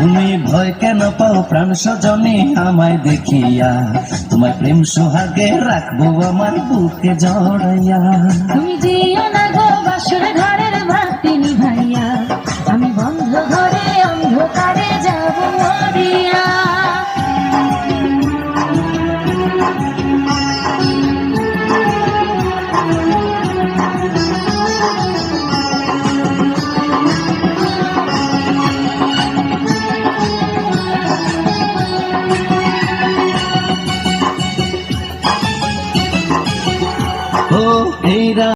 তুমি ভয় কেন পাও? প্রাণ স্বজনে আমায় দেখিয়া। তোমার প্রেম সোহাগে রাখব আমার বুকে জড়াইয়া। তুমি দিও না গো বাসর हो